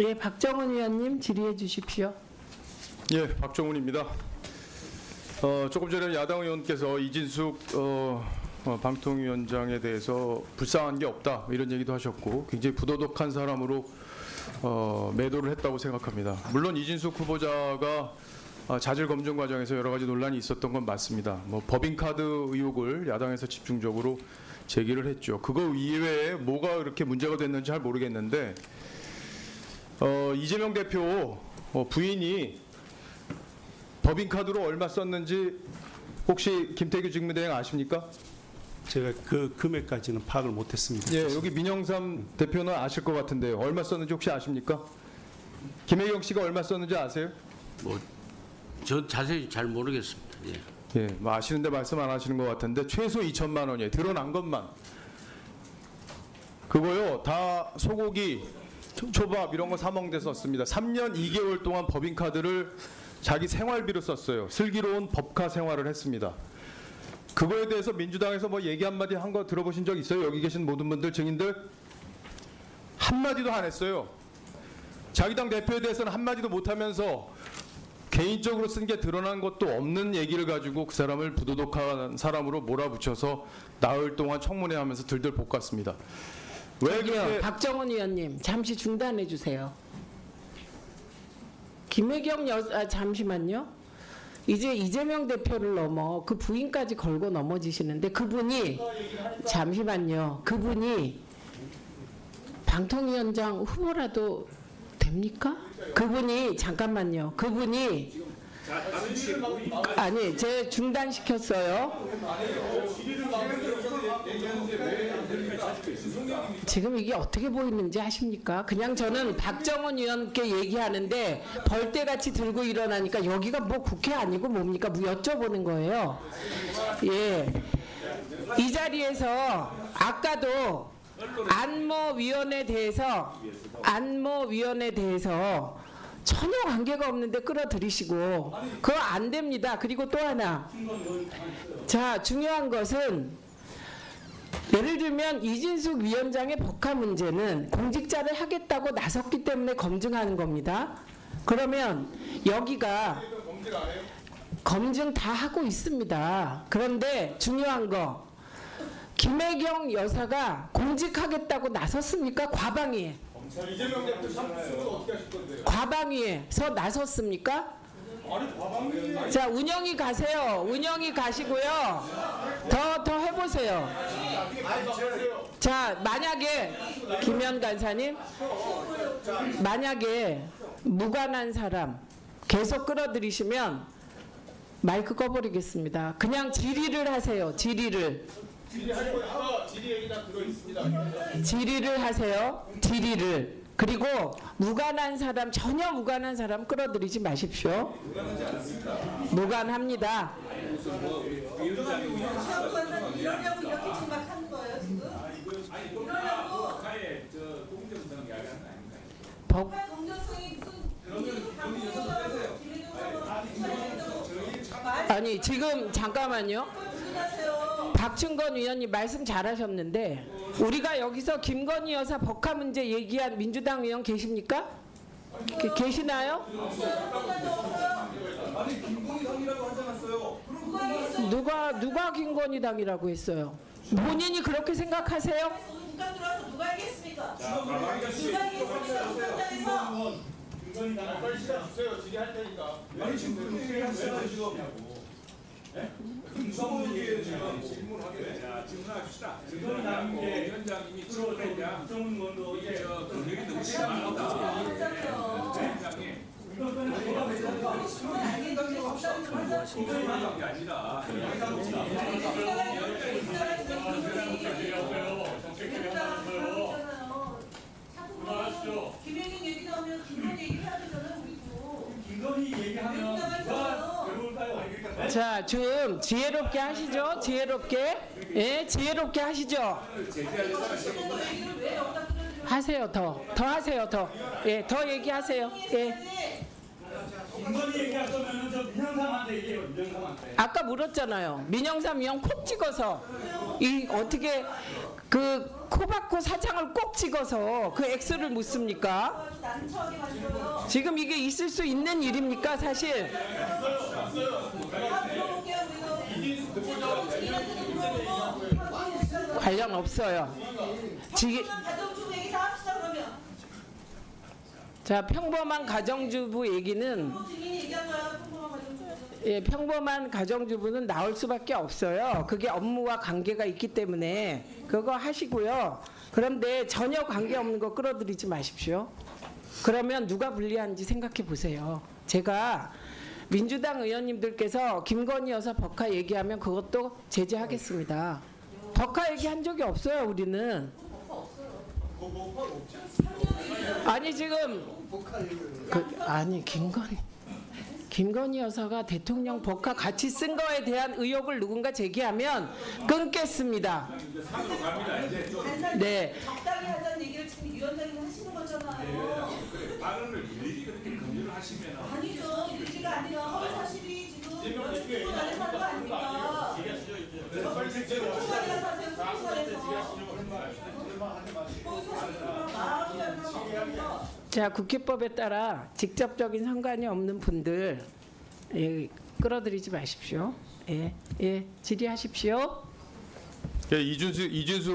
예, 박정은 의원님 질의해 주십시오. 예, 박정훈입니다. 어, 조금 전에 야당 의원께서 이진숙 어, 어, 방통위원장에 대해서 불쌍한 게 없다 이런 얘기도 하셨고 굉장히 부도덕한 사람으로 어, 매도를 했다고 생각합니다. 물론 이진숙 후보자가 아, 자질 검증 과정에서 여러 가지 논란이 있었던 건 맞습니다. 뭐 법인카드 의혹을 야당에서 집중적으로 제기를 했죠. 그거 이외에 뭐가 그렇게 문제가 됐는지 잘 모르겠는데 어, 이재명 대표 어, 부인이 법인카드로 얼마 썼는지 혹시 김태규 직무대행 아십니까? 제가 그 금액까지는 파악을 못했습니다. 예, 여기 민영삼 대표는 아실 것 같은데요. 얼마 썼는지 혹시 아십니까? 김혜경 씨가 얼마 썼는지 아세요? 저 자세히 잘 모르겠습니다. 예. 예, 뭐 아시는데 말씀 안 하시는 것 같은데 최소 2천만 원이에요. 드러난 것만. 그거요, 다 소고기, 초- 초밥 이런 거 사 먹는 데 썼습니다. 3년 2개월 동안 법인카드를 자기 생활비로 썼어요. 슬기로운 법카 생활을 했습니다. 그거에 대해서 민주당에서 뭐 얘기 한마디 한 거 들어보신 적 있어요? 여기 계신 모든 분들 증인들? 한마디도 안 했어요. 자기 당 대표에 대해서는 한마디도 못하면서 개인적으로 쓴 게 드러난 것도 없는 얘기를 가지고 그 사람을 부도덕한 사람으로 몰아붙여서 나흘 동안 청문회 하면서 들들 볶았습니다. 왜 저기요, 그렇게 박정은 의원님 잠시 중단해 주세요. 김혜경 여 아, 잠시만요. 이제 이재명 대표를 넘어 그 부인까지 걸고 넘어지시는데 그분이 잠시만요. 그분이 방통위원장 후보라도 됩니까? 그분이 잠깐만요. 그분이 아니 제 중단시켰어요. 지금 이게 어떻게 보이는지 아십니까? 그냥 저는 박정원 의원께 얘기하는데 벌떼같이 들고 일어나니까 여기가 뭐 국회 아니고 뭡니까? 뭐 여쭤보는 거예요. 예. 이 자리에서 아까도 안모위원에 대해서 안모위원에 대해서 전혀 관계가 없는데 끌어들이시고 그거 안 됩니다. 그리고 또 하나 자 중요한 것은 예를 들면 이진숙 위원장의 법화 문제는 공직자를 하겠다고 나섰기 때문에 검증하는 겁니다. 그러면 여기가 검증 다 하고 있습니다. 그런데 중요한 거 김혜경 여사가 공직하겠다고 나섰습니까? 과방위에. 과방위에서 나섰습니까? 자 운영이 가세요. 운영이 가시고요. 더 더 해보세요. 자 만약에 김현 간사님 만약에 무관한 사람 계속 끌어들이시면 마이크 꺼버리겠습니다. 그냥 질의를 하세요. 질의를. 질의를 하세요. 질의를. 그리고 무관한 사람 전혀 무관한 사람 끌어들이지 마십시오. 무관합니다. 법 아니 지금 잠깐만요. 박충건 위원님 말씀 잘하셨는데 우리가 여기서 김건희 여사 법화 문제 얘기한 민주당 의원 계십니까? 게- 계시나요? 누가 누가 김건희 당이라고 했어요? 본인이 그렇게 생각하세요? 누가 들어와서 누가 얘기했습니까? 누가 얘기했습니까? 공장장에서 위원장님이 출근했냐? 국정원 먼저 이게 저 경력이 너무 심하다. 위원장님 이게 아니라 김혜경 얘기 나오면 김건 얘기를 해야 되잖아요 우리도. 김건희 얘기하면 누가 배울까요? 그러니까 자, 좀 지혜롭게 하시죠. 지혜롭게. 예, 지혜롭게 하시죠. 하세요, 더. 더 하세요, 더. 예, 더 얘기하세요. 예. 아까 물었잖아요. 민영삼 위원 콕 찍어서 이 어떻게 그 코바코 사장을 꼭 찍어서 그 X를 묻습니까? 지금 이게 있을 수 있는 일입니까 사실? 관련 없어요. 지. 자 평범한 가정주부 얘기는 예, 평범한 가정주부는 나올 수밖에 없어요. 그게 업무와 관계가 있기 때문에 그거 하시고요. 그런데 전혀 관계 없는 거 끌어들이지 마십시오. 그러면 누가 불리한지 생각해 보세요. 제가 민주당 의원님들께서 김건희 여사 법화 얘기하면 그것도 제재하겠습니다. 법화 얘기 한 적이 없어요, 우리는. 아니 지금 그, 아니 김건희 김건희 여사가 대통령 법화 같이 쓴 거에 대한 의혹을 누군가 제기하면 끊겠습니다. 네. 적당히 하자는 얘기를 지금 위원장님 하시는 거잖아요. 발언을 일일이 그렇게 검열을 하시면 아니죠. 일리가 아니라 허위 사실이 지금 연습 안에 사는 거 아닙니까? 수사관에서. 자 국회법에 따라 직접적인 상관이 없는 분들 예, 끌어들이지 마십시오. 예, 예, 질의하십시오. 예, 이준수 이준수